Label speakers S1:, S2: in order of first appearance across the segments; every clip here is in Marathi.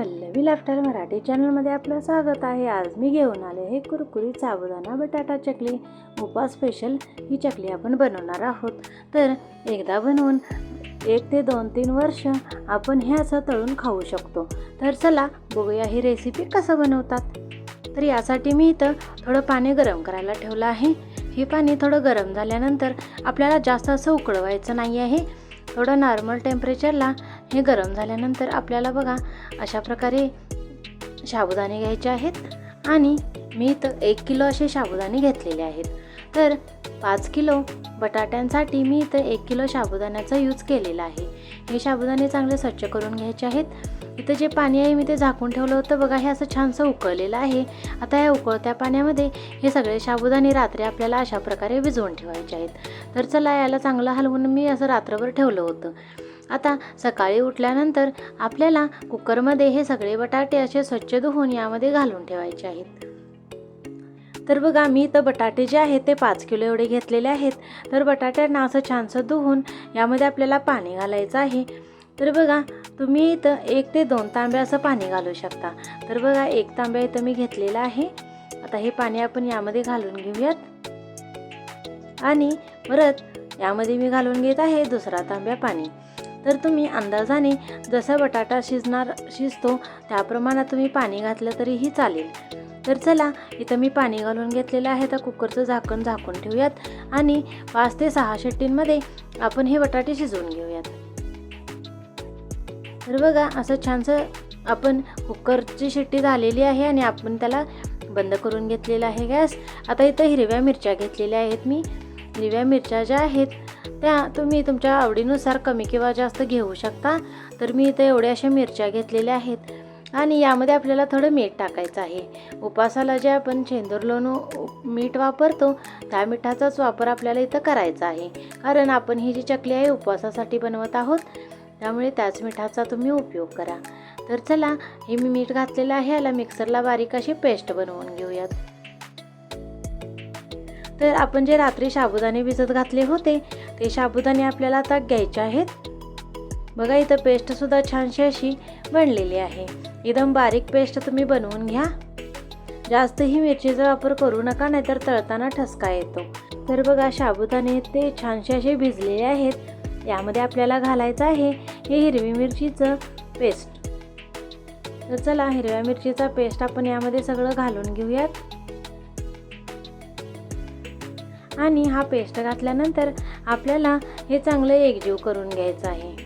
S1: पल्लवी लाफ्टर मराठी चॅनलमध्ये आपलं स्वागत आहे. आज मी घेऊन आले हे कुरकुरीत साबुदाणा बटाटा चकली. उपा स्पेशल ही चकली आपण बनवणार आहोत. तर एकदा बनवून एक ते दोन तीन वर्ष आपण हे असं तळून खाऊ शकतो. तर चला बघूया ही रेसिपी कसं बनवतात. तर यासाठी मी इथं थोडं पाणी गरम करायला ठेवलं आहे. हे पाणी थोडं गरम झाल्यानंतर आपल्याला जास्त असं उकळवायचं नाही आहे. थोडं नॉर्मल टेम्परेचरला हे गरम झाल्यानंतर आपल्याला बघा अशा प्रकारे साबुदाणे घ्यायचे आहेत आणि मी तर एक किलो असे साबुदाणे घेतलेले आहेत. तर पाच किलो बटाट्यांसाठी मी इथं एक किलो साबुदाण्याचा यूज केलेला आहे. हे साबुदाणे चांगले स्वच्छ करून घ्यायचे आहेत. इथं जे पाणी आहे मी ते झाकून ठेवलं होतं. बघा हे असं छानसं उकळलेलं आहे. आता या उकळत्या पाण्यामध्ये हे सगळे साबुदाणे रात्री आपल्याला अशा प्रकारे भिजवून ठेवायचे आहेत. तर चला याला चांगलं हलवून मी असं रात्रभर ठेवलं होतं. आता सकाळी उठल्यानंतर आपल्याला कुकरमध्ये हे सगळे बटाटे असे स्वच्छ धुवून यामध्ये घालून ठेवायचे आहेत. तर बघा मी तर बटाटे जे आहेत ते पाच किलो एवढे घेतलेले आहेत. तर बटाट्यांना असं छानसं धुवून यामध्ये आपल्याला पाणी घालायचं आहे. तर बघा तुम्ही इथं एक ते दोन तांबे असं पाणी घालू शकता. तर बघा एक तांब्या इथं मी घेतलेला आहे. आता हे पाणी आपण यामध्ये घालून घेऊयात. आणि परत यामध्ये मी घालून घेत आहे दुसरा तांब्या पाणी. तर तुम्ही अंदाजाने जसा बटाटा शिजणार शिजतो त्या प्रमाणात तुम्ही पाणी घातलं तरीही चालेल. तर चला इथं मी पाणी घालून घेतलेलं आहे. तर कुकरचं झाकण झाकून ठेवूयात आणि पाच ते सहा शिट्टींमध्ये आपण हे बटाटे शिजवून घेऊयात. तर बघा असं छानसं आपण कुकरची शिट्टी झालेली आहे आणि आपण त्याला बंद करून घेतलेला आहे गॅस. आता इथं हिरव्या मिरच्या घेतलेल्या आहेत मी. हिरव्या मिरच्या ज्या आहेत त्या तुम्ही तुमच्या आवडीनुसार कमी किंवा जास्त घेऊ शकता. तर मी इथं एवढ्या अशा मिरच्या घेतलेल्या आहेत. आणि यामध्ये आपल्याला थोडं मीठ टाकायचं आहे. उपासाला जे आपण शेंदूर लोणू मीठ वापरतो त्या मिठाचाच वापर आपल्याला इथं करायचा आहे. कारण आपण ही जी चकली आहे उपवासासाठी बनवत आहोत त्यामुळे त्याच मिठाचा तुम्ही उपयोग करा. तर चला हे मी मीठ घातलेलं आहे. याला मिक्सरला बारीक अशी पेस्ट बनवून घेऊयात. तर आपण जे रात्री साबुदाणे भिजत घातले होते ते साबुदाणे आपल्याला आता घ्यायचे आहेत. बघा इथं पेस्टसुद्धा छानशी अशी बनलेली आहे. एकदम बारीक पेस्ट तुम्ही बनवून घ्या. जास्तही मिरचीचा वापर करू नका नाहीतर तळताना ठसका येतो. तर बघा साबुदाणे ते छानसे असे भिजलेले आहेत. यामध्ये आपल्याला घालायचं आहे हे हिरवी मिरचीचं पेस्ट तर चला हिरव्या मिरचीचा पेस्ट आपण यामध्ये सगळं घालून घेऊयात. आणि हा पेस्ट घातल्यानंतर आपल्याला हे चांगलं एकजीव करून घ्यायचं आहे.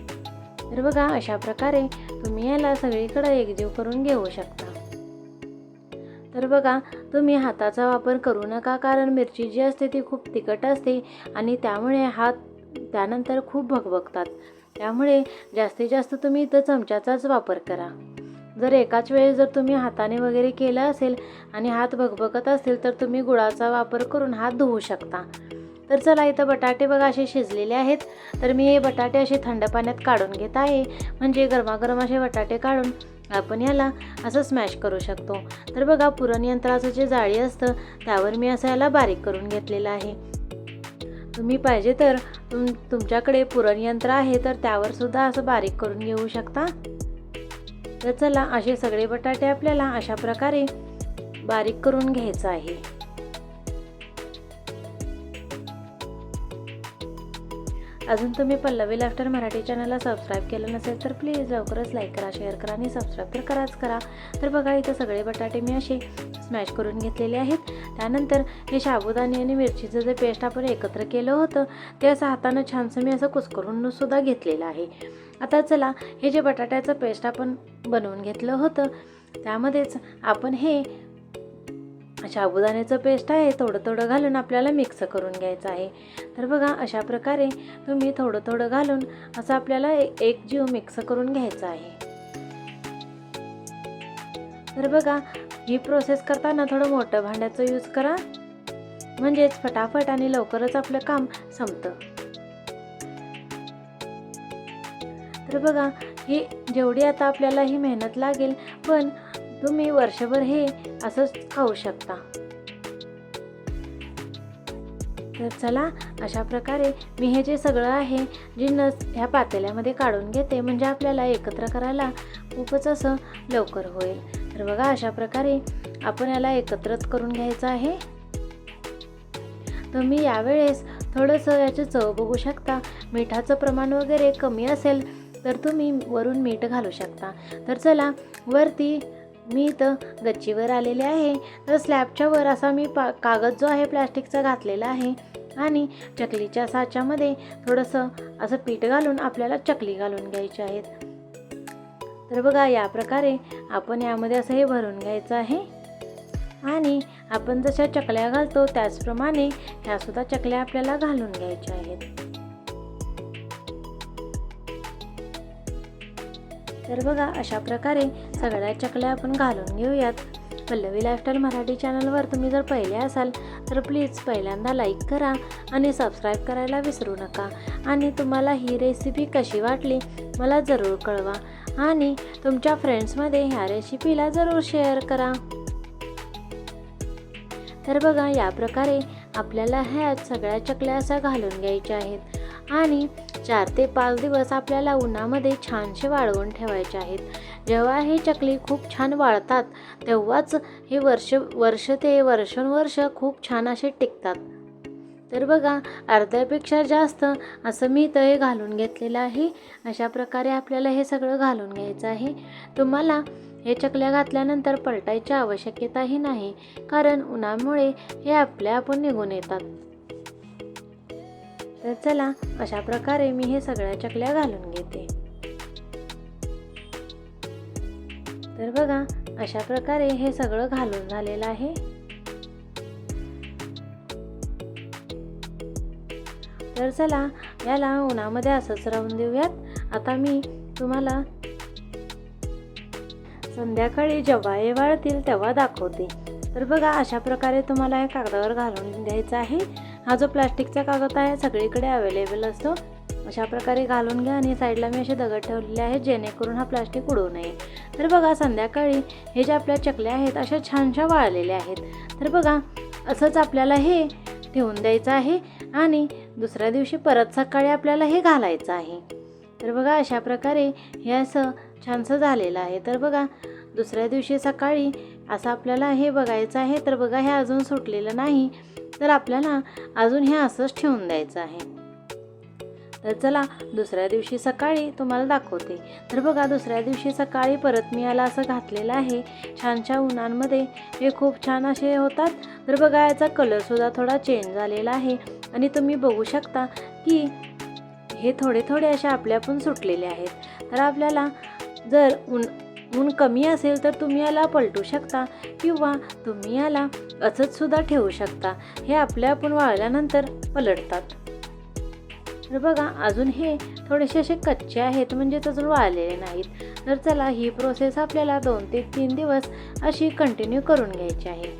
S1: तर बघा अशा प्रकारे तुम्ही याला सगळीकडे एकजीव करून घेऊ शकता. तर बघा तुम्ही हाताचा वापर करू नका कारण मिरची जी असते ती खूप तिखट असते आणि त्यामुळे हात त्यानंतर खूप भगभगतात त्यामुळे जास्तीत जास्त तुम्ही इथं चमच्याचाच वापर करा. जर एकाच वेळेस जर तुम्ही हाताने वगैरे केलं असेल आणि हात भगभगत असतील तर तुम्ही गुळाचा वापर करून हात धुवू शकता. तर चला इथं बटाटे बघा असे शिजलेले आहेत. तर मी हे बटाटे असे थंड पाण्यात काढून घेत आहे. म्हणजे गरमागरम असे बटाटे काढून आपण याला असं स्मॅश करू शकतो. तर बघा पुरणयंत्राचं जे जाळी असतं त्यावर मी असं याला बारीक करून घेतलेलं आहे. तुम्ही पाहिजे तर तुम तुमच्याकडे पुरणयंत्र आहे तर त्यावर सुद्धा असं बारीक करून घेऊ शकता. तर चला असे सगळे बटाटे आपल्याला अशा प्रकारे बारीक करून घ्यायचं आहे. अजून तुम्ही पल्लवी लाफ्टर मराठी चॅनलला सबस्क्राईब केलं नसेल तर प्लीज लवकरच लाईक करा शेअर करा आणि सबस्क्राईब तर कराच करा. तर बघा इथं सगळे बटाटे मी असे स्मॅश करून घेतलेले आहेत. त्यानंतर हे साबुदाणे आणि मिरचीचं जे पेस्ट आपण एकत्र केलं होतं ते असं हातानं छानसं मी असं कुसकरून सुद्धा घेतलेलं आहे. आता चला हे जे बटाट्याचं पेस्ट आपण बनवून घेतलं होतं त्यामध्येच आपण हे साबुदाण्याचं पेस्ट आहे थोडं थोडं घालून आपल्याला मिक्स करून घ्यायचं आहे. तर बघा अशा प्रकारे तुम्ही थोडं थोडं घालून असं आपल्याला एक जीव मिक्स करून घ्यायचा आहे. तर बघा ही प्रोसेस करताना थोडं मोठं भांड्याचं यूज करा. म्हणजेच फटाफट आणि लवकरच आपलं काम संपतं. तर बघा ही जेवढी आता आपल्याला ही मेहनत लागेल पण तुम्ही वर्षभर हे असंच खाऊ शकता. तर चला अशा प्रकारे मी हे जे सगळं आहे जिन्नस ह्या पातेल्यामध्ये काढून घेते म्हणजे आपल्याला एकत्र करायला खूपच असं लवकर होईल. तर बघा अशा प्रकारे आपण याला एकत्रच करून घ्यायचं आहे. तुम्ही यावेळेस थोडंसं याची चव बघू शकता. मिठाचं प्रमाण वगैरे कमी असेल तर तुम्ही वरून मीठ घालू शकता. तर चला वरती मी इथं गच्चीवर आलेले आहे. तर स्लॅबच्या वर असा मी पा कागद जो आहे प्लॅस्टिकचा घातलेला आहे. आणि चकलीच्या साच्यामध्ये थोडंसं असं पीठ घालून आपल्याला चकली घालून घ्यायची आहेत. तर बघा या प्रकारे आपण यामध्ये असं हे भरून घ्यायचं आहे. आणि आपण जशा चकल्या घालतो त्याचप्रमाणे ह्यासुद्धा चकल्या आपल्याला घालून घ्यायच्या आहेत. तर बघा अशा प्रकारे सगळ्या चकल्या आपण घालून घेऊयात. पल्लवी लाईफस्टाईल मराठी चॅनलवर तुम्ही जर पहिले असाल तर प्लीज पहिल्यांदा लाईक करा आणि सबस्क्राईब करायला विसरू नका. आणि तुम्हाला ही रेसिपी कशी वाटली मला जरूर कळवा. आणि तुमच्या फ्रेंड्समध्ये ह्या रेसिपीला जरूर शेअर करा. तर बघा या प्रकारे आपल्याला ह्या सगळ्या चकल्या अशा घालून घ्यायच्या आहेत. आणि चार ते पाच दिवस आपल्याला उन्हामध्ये छानसे वाळवून ठेवायचे आहेत. जेव्हा हे चकली खूप छान वाळतात तेव्हाच हे वर्ष वर्ष ते वर्षानुवर्ष खूप छान असे टिकतात. तर बघा अर्ध्यापेक्षा जास्त असं मी इथं हे घालून घेतलेलं आहे. अशा प्रकारे आपल्याला हे सगळं घालून घ्यायचं आहे. तुम्हाला हे चकल्या घातल्यानंतर पलटायची आवश्यकताही नाही कारण उन्हामुळे हे आपल्या आपण निघून येतात. तर चला अशा प्रकारे मी हे सगळ्या चकल्या घालून घेते. तर बघा अशा प्रकारे हे सगळं घालून झालेलं आहे. तर चला याला उन्हामध्ये असंच राहून देऊयात. आता मी तुम्हाला संध्याकाळी जेव्हा हे वाळतील तेव्हा दाखवते. तर बघा अशा प्रकारे तुम्हाला हे कागदावर घालून द्यायचं आहे. हा जो प्लास्टिकचा कागद आहे सगळीकडे अवेलेबल असतो. अशा प्रकारे घालून घ्या आणि साईडला मी असे दगड ठेवलेले आहेत जेणेकरून हा प्लास्टिक उडू नये. तर बघा संध्याकाळी हे जे आपल्या चकल्या आहेत अशा छानशा वाळलेल्या आहेत. तर बघा असंच आपल्याला हे ठेवून द्यायचं आहे आणि दुसऱ्या दिवशी परत सकाळी आपल्याला हे घालायचं आहे. तर बघा अशा प्रकारे हे असं छानसं झालेलं आहे. तर बघा दुसऱ्या दिवशी सकाळी असं आपल्याला हे बघायचं आहे. तर बघा हे अजून सुटलेलं नाही. तर आपल्याला अजून हे असंच ठेवून द्यायचं आहे. तर चला दुसऱ्या दिवशी सकाळी तुम्हाला दाखवते. तर बघा दुसऱ्या दिवशी सकाळी परत मी याला असं घातलेलं आहे. छानशा उन्हांमध्ये हे खूप छान असे होतात. तर बघा याचा कलरसुद्धा थोडा चेंज झालेला आहे. आणि तुम्ही बघू शकता की हे थोडे थोडे असे आपल्या पण सुटलेले आहेत. तर आपल्याला जर ऊन ऊन कमी असेल तर तुम्ही याला पलटू शकता किंवा तुम्ही याला अचतसुद्धा ठेवू शकता. हे आपल्या आपण वाळल्यानंतर पलटतात. तर बघा अजून हे थोडेसे असे कच्चे आहेत म्हणजेच अजून वाळलेले नाहीत. तर चला ही प्रोसेस आपल्याला दोन ते तीन दिवस अशी कंटिन्यू करून घ्यायची आहे.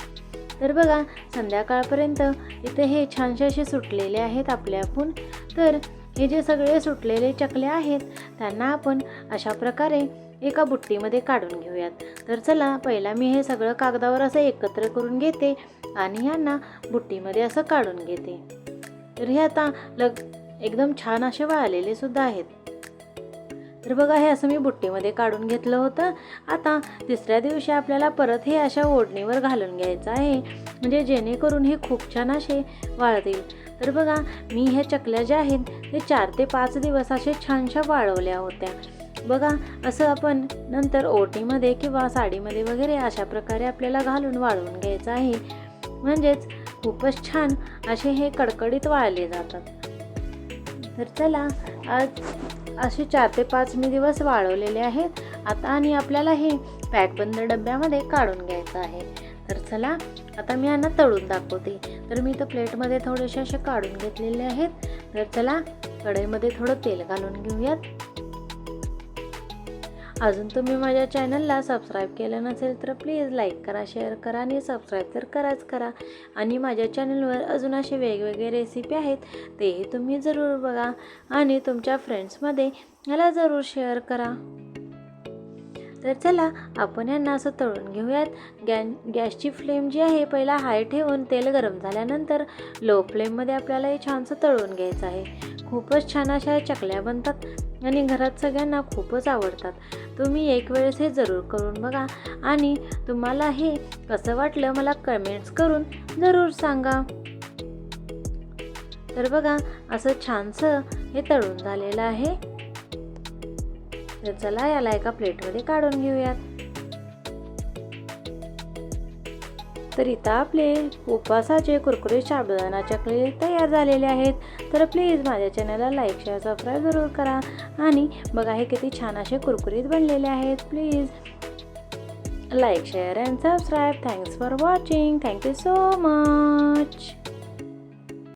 S1: तर बघा संध्याकाळपर्यंत इथे हे छानसे असे सुटलेले आहेत आपल्यापून तर हे जे सगळे सुटलेले चकले आहेत त्यांना आपण अशा प्रकारे एका बुट्टीमध्ये काढून घेऊयात. तर चला पहिला मी हे सगळं कागदावर असं एकत्र करून घेते आणि यांना बुट्टीमध्ये असं काढून घेते. तर हे आता लग एकदम छान असे वाळलेले सुद्धा आहेत. तर बघा हे असं मी बुट्टीमध्ये काढून घेतलं होतं. आता तिसऱ्या दिवशी आपल्याला परत हे अशा ओढणीवर घालून घ्यायचं आहे. म्हणजे जेणेकरून हे खूप छान असे वाळतील. तर बघा मी ह्या चकल्या ज्या आहेत ते चार ते पाच दिवस असे छानशा वाळवल्या होत्या. बघा असं आपण नंतर ओटीमध्ये किंवा साडीमध्ये वगैरे अशा प्रकारे आपल्याला घालून वाळवून घ्यायचं आहे. म्हणजेच खूपच छान असे हे कडकडीत वाळले जातात. तर चला आज असे चार ते पाच मी दिवस वाळवलेले आहेत. आता आणि आपल्याला हे पॅकबंद डब्यामध्ये काढून घ्यायचं आहे. तर चला आता मी यांना तळून दाखवते. तर मी तर प्लेटमध्ये थोडेसे असे काढून घेतलेले आहेत. तर चला कढईमध्ये थोडं तेल घालून घेऊयात. अजून तुम्ही माझ्या चॅनलला सबस्क्राईब केलं नसेल तर प्लीज लाईक करा शेअर करा आणि सबस्क्राईब तर कराच करा. आणि माझ्या चॅनलवर अजून असे वेगवेगळे रेसिपी आहेत तेही तुम्ही जरूर बघा आणि तुमच्या फ्रेंड्समध्ये याला जरूर शेअर करा. तर चला आपण यांना असं तळून घेऊयात. गॅ गॅसची फ्लेम जी आहे पहिला हाय ठेवून तेल गरम झाल्यानंतर लो फ्लेममध्ये आपल्याला हे छानसं तळून घ्यायचं आहे. खूपच छान अशा चकल्या बनतात. आणि घरात सगळ्यांना खूपच आवडतात. तुम्ही एक वेळेस हे जरूर करून बघा. आणि तुम्हाला हे कसं वाटलं मला कमेंट्स करून जरूर सांगा. तर बघा असं छानसं हे तळून झालेलं आहे. तर चला याला एका प्लेटमध्ये काढून घेऊयात. तर इथं आपले उपवासाचे कुरकुरे साबुदाणा चकली तयार झालेले आहेत. तर प्लीज माझ्या चॅनलला लाईक शेअर सबस्क्राईब जरूर करा. आणि बघा हे किती छान असे कुरकुरीत बनलेले आहेत. Please like share and subscribe thanks for watching thank you so much